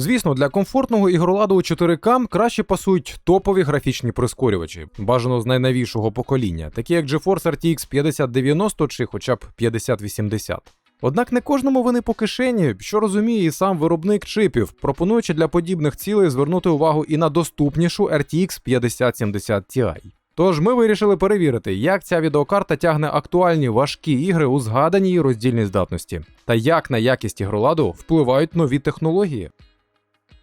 Звісно, для комфортного ігроладу у 4К краще пасують топові графічні прискорювачі, бажано з найновішого покоління, такі як GeForce RTX 5090 чи хоча б 5080. Однак не кожному вони по кишені, що розуміє і сам виробник чипів, пропонуючи для подібних цілей звернути увагу і на доступнішу RTX 5070 Ti. Тож ми вирішили перевірити, як ця відеокарта тягне актуальні важкі ігри у згаданій роздільній здатності, та як на якість ігроладу впливають нові технології.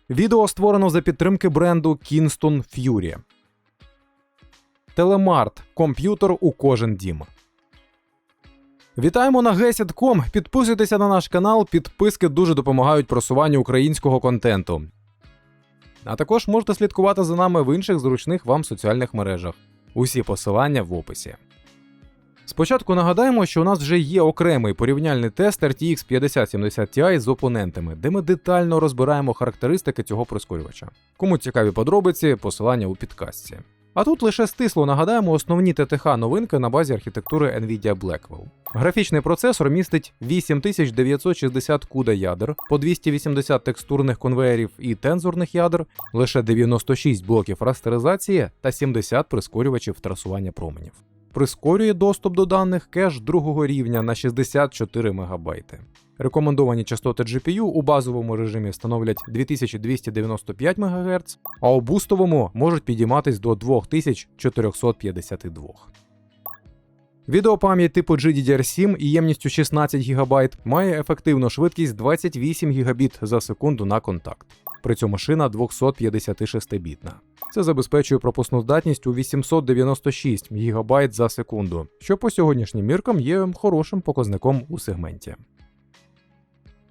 Відео створено за підтримки бренду Kingston Fury. Телемарт комп'ютер у кожен дім. Вітаємо на Gesit.com. Підписуйтеся на наш канал, підписки дуже допомагають просуванню українського контенту. А також можете слідкувати за нами в інших зручних вам соціальних мережах. Усі посилання в описі. Спочатку нагадаємо, що у нас вже є окремий порівняльний тест RTX 5070 Ti з опонентами, де ми детально розбираємо характеристики цього прискорювача. Кому цікаві подробиці, посилання у підкастці. А тут лише стисло нагадаємо основні ТТХ новинки на базі архітектури Nvidia Blackwell. Графічний процесор містить 8960 CUDA ядер, по 280 текстурних конвеєрів і тензорних ядер, лише 96 блоків растеризації та 70 прискорювачів трасування променів. Прискорює доступ до даних кеш другого рівня на 64 МБ. Рекомендовані частоти GPU у базовому режимі становлять 2295 МГц, а у бустовому можуть підійматись до 2452. Відеопам'ять типу GDDR7 і ємністю 16 ГБ має ефективну швидкість 28 Гбіт за секунду на контакт. При цьому шина 256-бітна. Це забезпечує пропускну здатність у 896 ГБ за секунду, що по сьогоднішнім міркам є хорошим показником у сегменті.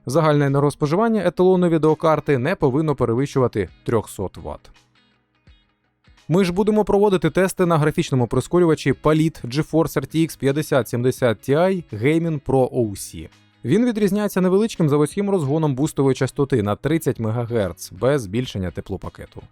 Загальне енергоспоживання еталонної відеокарти не повинно перевищувати 300 Вт. Ми ж будемо проводити тести на графічному прискорювачі Palit GeForce RTX 5070 Ti Gaming Pro OC. Він відрізняється невеличким заводським розгоном бустової частоти на 30 МГц без збільшення теплопакету.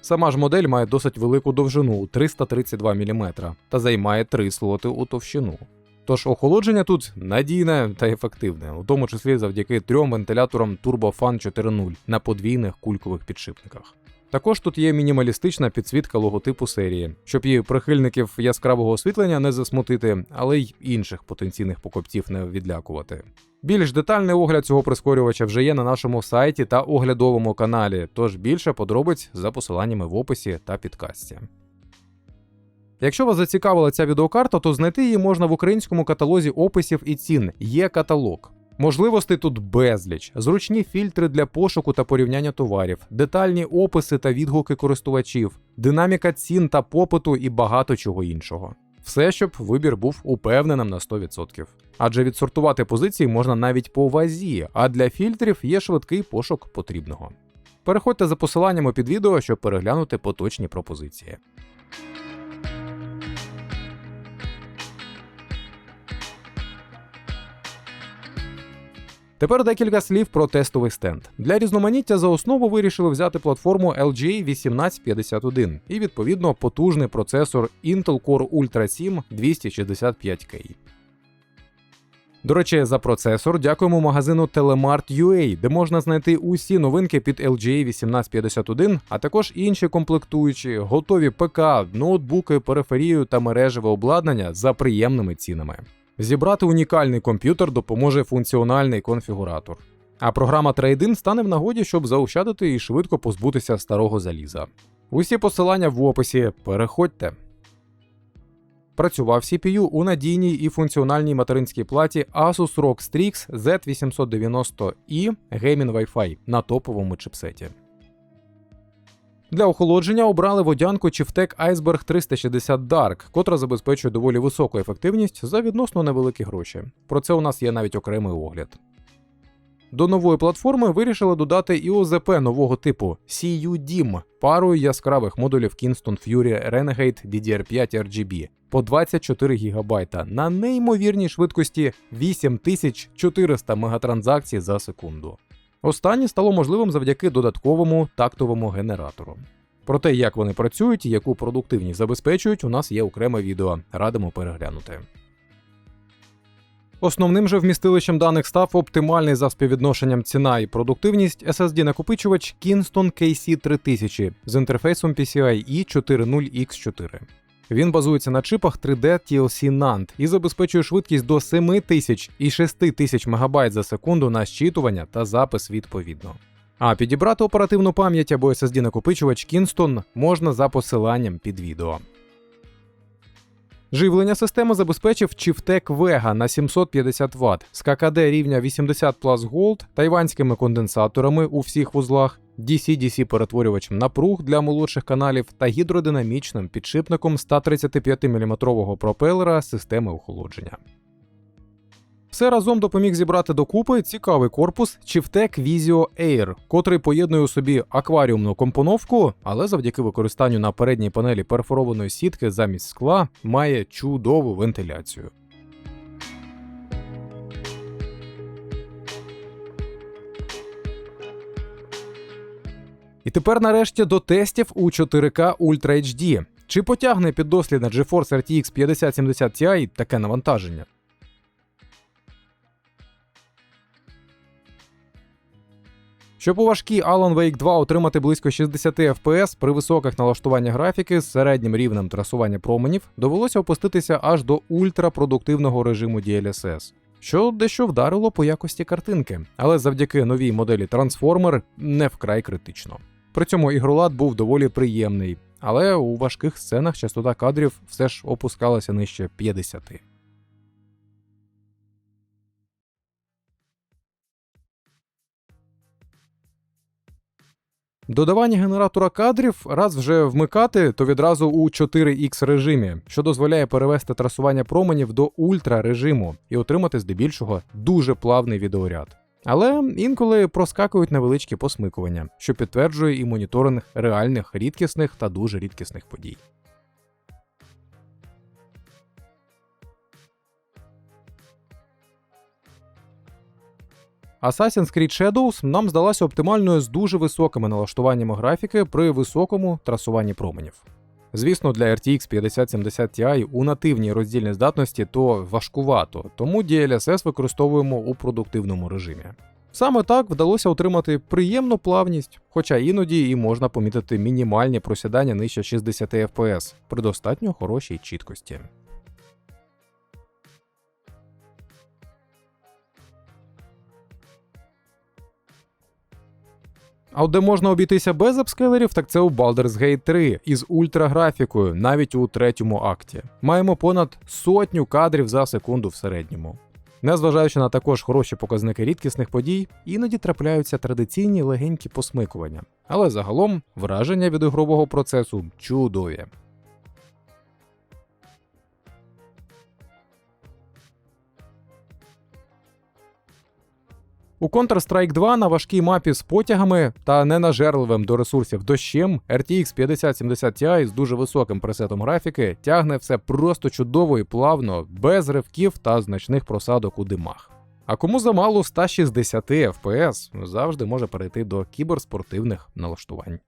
Сама ж модель має досить велику довжину 332 мм та займає 3 слоти у товщину. Тож охолодження тут надійне та ефективне, у тому числі завдяки трьом вентиляторам TurboFan 4.0 на подвійних кулькових підшипниках. Також тут є мінімалістична підсвітка логотипу серії, щоб її прихильників яскравого освітлення не засмутити, але й інших потенційних покупців не відлякувати. Більш детальний огляд цього прискорювача вже є на нашому сайті та оглядовому каналі, тож більше подробиць за посиланнями в описі та підкасті. Якщо вас зацікавила ця відеокарта, то знайти її можна в українському каталозі описів і цін. Є каталог. Можливостей тут безліч, зручні фільтри для пошуку та порівняння товарів, детальні описи та відгуки користувачів, динаміка цін та попиту і багато чого іншого. Все, щоб вибір був упевненим на 100%. Адже відсортувати позиції можна навіть по вазі, а для фільтрів є швидкий пошук потрібного. Переходьте за посиланнями під відео, щоб переглянути поточні пропозиції. Тепер декілька слів про тестовий стенд. Для різноманіття за основу вирішили взяти платформу LG 1851 і відповідно потужний процесор Intel Core Ultra 7 265K. До речі, за процесор дякуємо магазину Telemart.ua, де можна знайти усі новинки під LGA 1851, а також інші комплектуючі, готові ПК, ноутбуки, периферію та мережеве обладнання за приємними цінами. Зібрати унікальний комп'ютер допоможе функціональний конфігуратор. А програма Trade-in стане в нагоді, щоб заощадити і швидко позбутися старого заліза. Усі посилання в описі. Переходьте. Працював CPU у надійній і функціональній материнській платі Asus ROG Strix Z890i Gaming Wi-Fi на топовому чипсеті. Для охолодження обрали водянку Chieftec Iceberg 360 Dark, котра забезпечує доволі високу ефективність за відносно невеликі гроші. Про це у нас є навіть окремий огляд. До нової платформи вирішили додати і ОЗП нового типу CU-DIM парою яскравих модулів Kingston Fury Renegade DDR5 RGB по 24 ГБ на неймовірній швидкості 8400 мегатранзакцій за секунду. Останнє стало можливим завдяки додатковому тактовому генератору. Про те, як вони працюють і яку продуктивність забезпечують, у нас є окреме відео. Радимо переглянути. Основним же вмістилищем даних став оптимальний за співвідношенням ціна і продуктивність SSD-накопичувач Kingston KC3000 з інтерфейсом PCIe 4.0X4. Він базується на чипах 3D TLC NAND і забезпечує швидкість до 7000 і 6000 МБ за секунду на щитування та запис відповідно. А підібрати оперативну пам'ять або SSD-накопичувач Kingston можна за посиланням під відео. Живлення системи забезпечив Chieftec Vega на 750 Вт з ККД рівня 80 Plus Gold, тайванськими конденсаторами у всіх вузлах, DC-DC перетворювачем напруг для молодших каналів та гідродинамічним підшипником 135 мм пропелера системи охолодження. Все разом допоміг зібрати докупи цікавий корпус Chieftec Visio Air, котрий поєднує у собі акваріумну компоновку, але завдяки використанню на передній панелі перфорованої сітки замість скла має чудову вентиляцію. І тепер нарешті до тестів у 4К Ultra HD. Чи потягне піддослідна GeForce RTX 5070 Ti таке навантаження? Щоб у важкій Alan Wake 2 отримати близько 60 FPS при високих налаштуваннях графіки з середнім рівнем трасування променів, довелося опуститися аж до ультрапродуктивного режиму DLSS, що дещо вдарило по якості картинки, але завдяки новій моделі Transformer не вкрай критично. При цьому ігролад був доволі приємний, але у важких сценах частота кадрів все ж опускалася нижче 50. Додавання генератора кадрів раз вже вмикати, то відразу у 4X режимі, що дозволяє перевести трасування променів до ультра режиму і отримати здебільшого дуже плавний відеоряд. Але інколи проскакують невеличкі посмикування, що підтверджує і моніторинг реальних рідкісних та дуже рідкісних подій. Assassin's Creed Shadows нам здалася оптимальною з дуже високими налаштуваннями графіки при високому трасуванні променів. Звісно, для RTX 5070 Ti у нативній роздільній здатності то важкувато, тому DLSS використовуємо у продуктивному режимі. Саме так вдалося отримати приємну плавність, хоча іноді і можна помітити мінімальні просідання нижче 60 FPS при достатньо хорошій чіткості. А от де можна обійтися без апскейлерів, так це у Baldur's Gate 3 із ультраграфікою, навіть у третьому акті. Маємо понад сотню кадрів за секунду в середньому. Незважаючи на також хороші показники рідкісних подій, іноді трапляються традиційні легенькі посмикування. Але загалом враження від ігрового процесу чудові. У Counter-Strike 2 на важкій мапі з потягами та ненажерливим до ресурсів дощем RTX 5070 Ti з дуже високим пресетом графіки тягне все просто чудово і плавно, без ривків та значних просадок у димах. А кому замало 160 FPS, завжди може перейти до кіберспортивних налаштувань.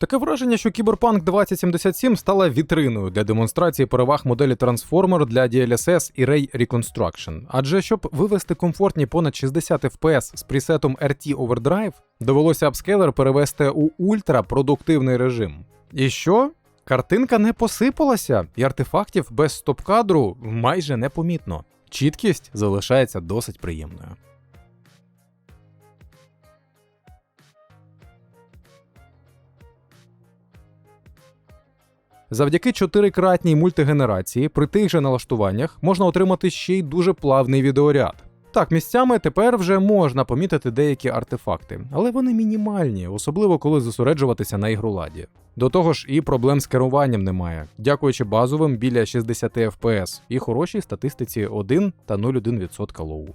Таке враження, що Cyberpunk 2077 стала вітриною для демонстрації переваг моделі Transformer для DLSS і Ray Reconstruction. Адже щоб вивести комфортні понад 60 FPS з пресетом RT Overdrive, довелося апскейлер перевести у ультрапродуктивний режим. І що? Картинка не посипалася, і артефактів без стоп-кадру майже непомітно. Чіткість залишається досить приємною. Завдяки чотирикратній мультигенерації при тих же налаштуваннях можна отримати ще й дуже плавний відеоряд. Так, місцями тепер вже можна помітити деякі артефакти, але вони мінімальні, особливо коли зосереджуватися на ігроладі. До того ж, і проблем з керуванням немає, дякуючи базовим біля 60 FPS і хорошій статистиці 1 та 0,1% лоу.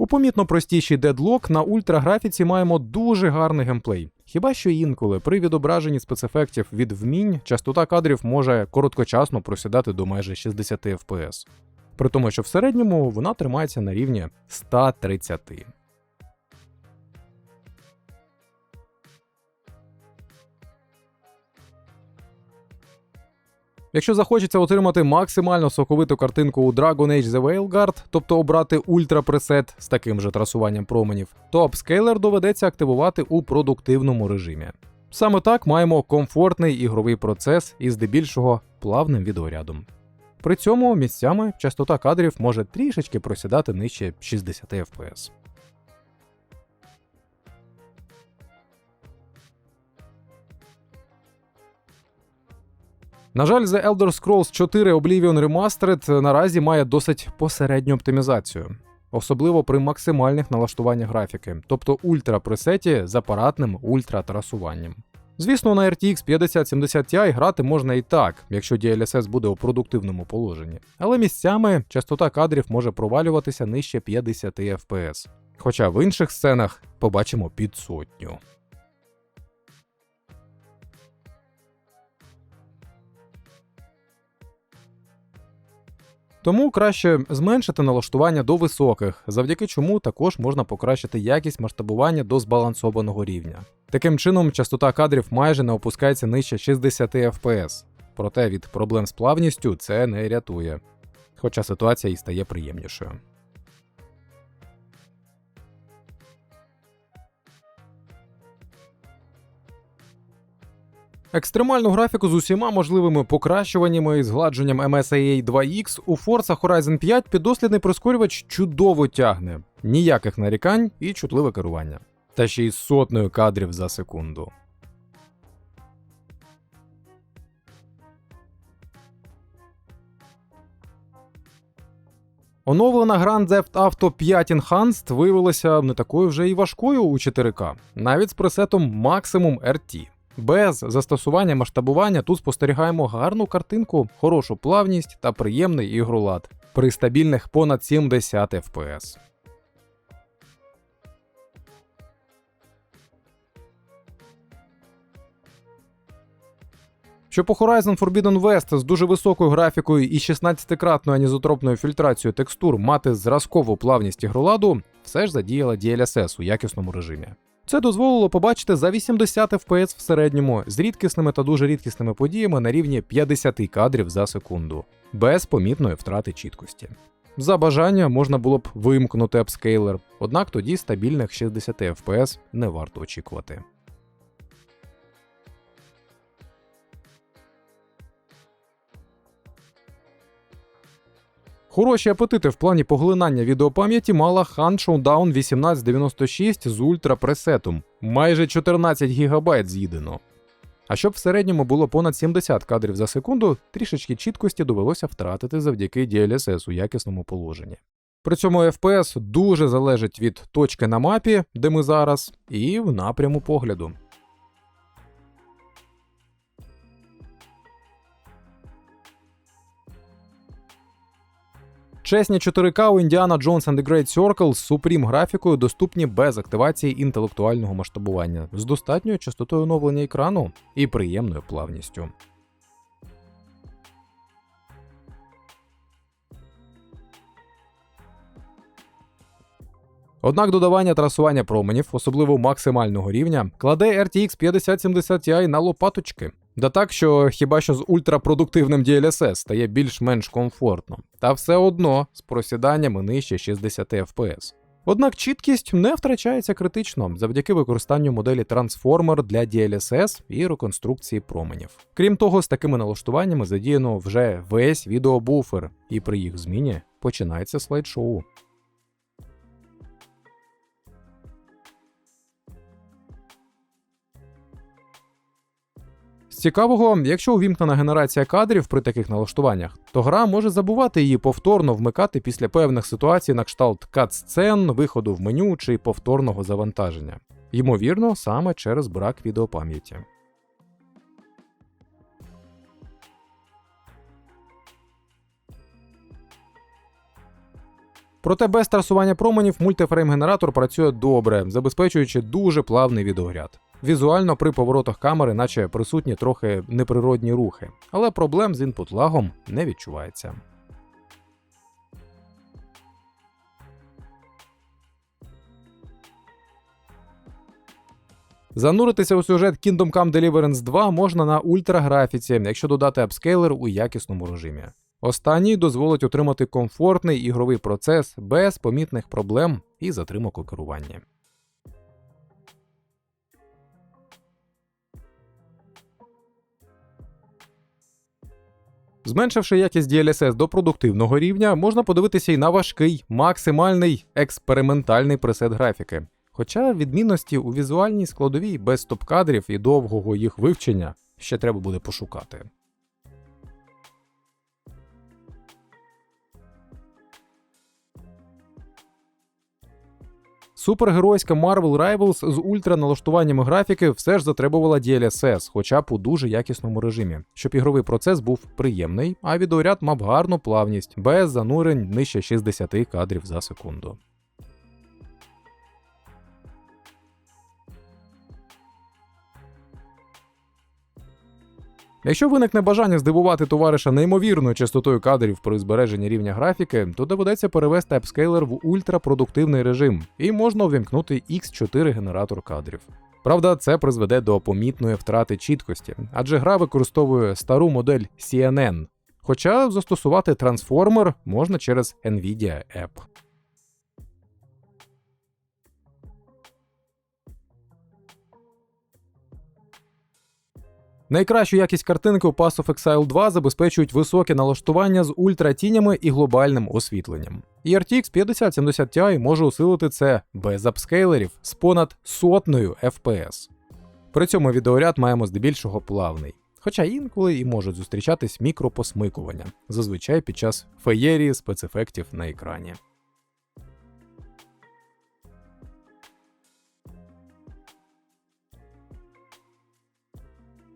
У помітно простішій дедлок на ультраграфіці маємо дуже гарний геймплей. Хіба що інколи при відображенні спецефектів від вмінь частота кадрів може короткочасно просідати до майже 60 FPS. при тому, що в середньому вона тримається на рівні 130. Якщо захочеться отримати максимально соковиту картинку у Dragon Age The Veilguard, тобто обрати ультра пресет з таким же трасуванням променів, то апскейлер доведеться активувати у продуктивному режимі. Саме так маємо комфортний ігровий процес із здебільшого плавним відеорядом. При цьому місцями частота кадрів може трішечки просідати нижче 60 FPS. На жаль, The Elder Scrolls 4 Oblivion Remastered наразі має досить посередню оптимізацію, особливо при максимальних налаштуваннях графіки, тобто ультра пресеті з апаратним ультратрасуванням. Звісно, на RTX 5070 Ti грати можна і так, якщо DLSS буде у продуктивному положенні, але місцями частота кадрів може провалюватися нижче 50 FPS. Хоча в інших сценах побачимо під сотню. Тому краще зменшити налаштування до високих, завдяки чому також можна покращити якість масштабування до збалансованого рівня. Таким чином, частота кадрів майже не опускається нижче 60 FPS, проте від проблем з плавністю це не рятує, хоча ситуація і стає приємнішою. Екстремальну графіку з усіма можливими покращуваннями і згладженням MSIA 2X у Forza Horizon 5 піддослідний прискорювач чудово тягне, ніяких нарікань і чутливе керування. Та ще й сотнею кадрів за секунду. Оновлена Grand Theft Auto 5 Enhanced виявилася не такою вже і важкою у 4К, навіть з пресетом Maximum RT. Без застосування масштабування тут спостерігаємо гарну картинку, хорошу плавність та приємний ігролад при стабільних понад 70 FPS. Щоб у Horizon Forbidden West з дуже високою графікою і 16-кратною анізотропною фільтрацією текстур мати зразкову плавність ігроладу, все ж задіяла DLSS у якісному режимі. Це дозволило побачити за 80 FPS в середньому з рідкісними та дуже рідкісними подіями на рівні 50 кадрів за секунду, без помітної втрати чіткості. За бажання можна було б вимкнути апскейлер, однак тоді стабільних 60 FPS не варто очікувати. Хороші апетити в плані поглинання відеопам'яті мала Han Showdown 1896 з ультрапресетом, майже 14 ГБ з'їдено. А щоб в середньому було понад 70 кадрів за секунду, трішечки чіткості довелося втратити завдяки DLSS у якісному положенні. При цьому FPS дуже залежить від точки на мапі, де ми зараз, і в напряму погляду. Чесні 4К у Indiana Jones and the Great Circle з Supreme графікою доступні без активації інтелектуального масштабування, з достатньою частотою оновлення екрану і приємною плавністю. Однак додавання трасування променів, особливо максимального рівня, кладе RTX 5070 Ti на лопаточки. Да так, що хіба що з ультрапродуктивним DLSS стає більш-менш комфортно, та все одно з просіданнями нижче 60 FPS. Однак чіткість не втрачається критично завдяки використанню моделі Transformer для DLSS і реконструкції променів. Крім того, з такими налаштуваннями задіяно вже весь відеобуфер, і при їх зміні починається слайд-шоу. Цікавого, якщо увімкнена генерація кадрів при таких налаштуваннях, то гра може забувати її повторно вмикати після певних ситуацій на кшталт кат-сцен, виходу в меню чи повторного завантаження. Ймовірно, саме через брак відеопам'яті. Проте без трасування променів мультифрейм-генератор працює добре, забезпечуючи дуже плавний відеогляд. Візуально при поворотах камери, наче присутні трохи неприродні рухи, але проблем з інпут-лагом не відчувається. Зануритися у сюжет Kingdom Come Deliverance 2 можна на ультраграфіці, якщо додати апскейлер у якісному режимі. Останній дозволить отримати комфортний ігровий процес без помітних проблем і затримок у керуванні. Зменшивши якість DLSS до продуктивного рівня, можна подивитися і на важкий, максимальний експериментальний пресет графіки. Хоча відмінності у візуальній складовій без стоп-кадрів і довгого їх вивчення ще треба буде пошукати. Супергеройська Marvel Rivals з ультраналаштуваннями графіки все ж затребувала DLSS, хоча б у дуже якісному режимі, щоб ігровий процес був приємний, а відеоряд мав гарну плавність, без занурень нижче 60 кадрів за секунду. Якщо виникне бажання здивувати товариша неймовірною частотою кадрів при збереженні рівня графіки, то доведеться перевести апскейлер в ультрапродуктивний режим, і можна увімкнути X4 генератор кадрів. Правда, це призведе до помітної втрати чіткості, адже гра використовує стару модель CNN. Хоча застосувати трансформер можна через Nvidia App. Найкращу якість картинки у Pass of Exile 2 забезпечують високе налаштування з ультратінями і глобальним освітленням. І RTX 5070 Ti може усилити це без апскейлерів з понад сотнею FPS. При цьому відеоряд маємо здебільшого плавний. Хоча інколи і можуть зустрічатись мікропосмикування, зазвичай під час феєрії спецефектів на екрані.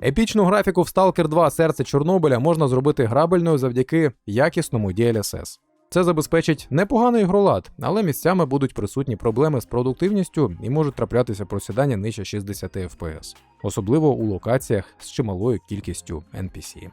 Епічну графіку в Stalker 2 серце Чорнобиля можна зробити грабельною завдяки якісному DLSS. Це забезпечить непоганий ігролад, але місцями будуть присутні проблеми з продуктивністю і можуть траплятися просідання нижче 60 FPS, особливо у локаціях з чималою кількістю NPC.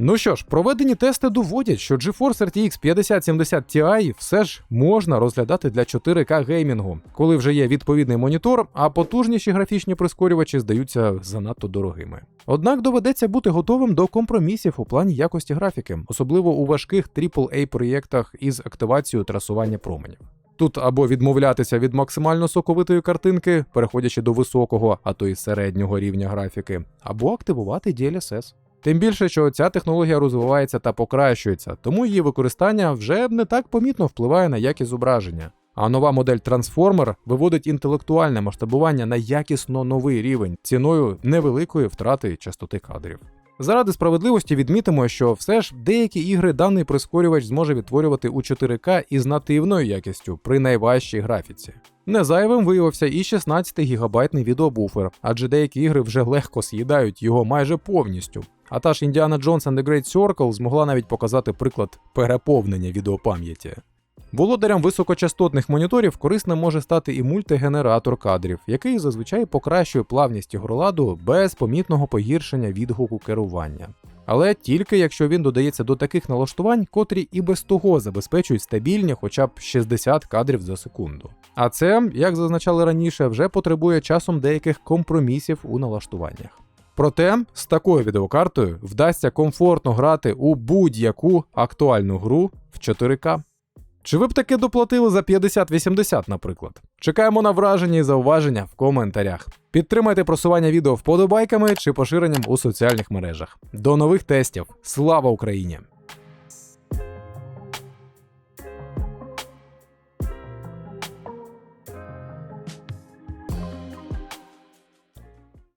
Ну що ж, проведені тести доводять, що GeForce RTX 5070 Ti все ж можна розглядати для 4К геймінгу, коли вже є відповідний монітор, а потужніші графічні прискорювачі здаються занадто дорогими. Однак доведеться бути готовим до компромісів у плані якості графіки, особливо у важких aaa проєктах із активацією трасування променів. Тут або відмовлятися від максимально соковитої картинки, переходячи до високого, а то й середнього рівня графіки, або активувати DLSS. Тим більше, що ця технологія розвивається та покращується, тому її використання вже не так помітно впливає на якість зображення. А нова модель Transformer виводить інтелектуальне масштабування на якісно новий рівень ціною невеликої втрати частоти кадрів. Заради справедливості відмітимо, що все ж деякі ігри даний прискорювач зможе відтворювати у 4К із нативною якістю при найважчій графіці. Незайвим виявився і 16 гігабайтний відеобуфер, адже деякі ігри вже легко з'їдають його майже повністю. А та ж Indiana Jones and the Great Circle змогла навіть показати приклад переповнення відеопам'яті. Володарям високочастотних моніторів корисним може стати і мультигенератор кадрів, який зазвичай покращує плавність ігроладу без помітного погіршення відгуку керування. Але тільки якщо він додається до таких налаштувань, котрі і без того забезпечують стабільні хоча б 60 кадрів за секунду. А це, як зазначали раніше, вже потребує часом деяких компромісів у налаштуваннях. Проте з такою відеокартою вдасться комфортно грати у будь-яку актуальну гру в 4К. Чи ви б таки доплатили за 5080, наприклад? Чекаємо на враження і зауваження в коментарях. Підтримайте просування відео вподобайками чи поширенням у соціальних мережах. До нових тестів. Слава Україні!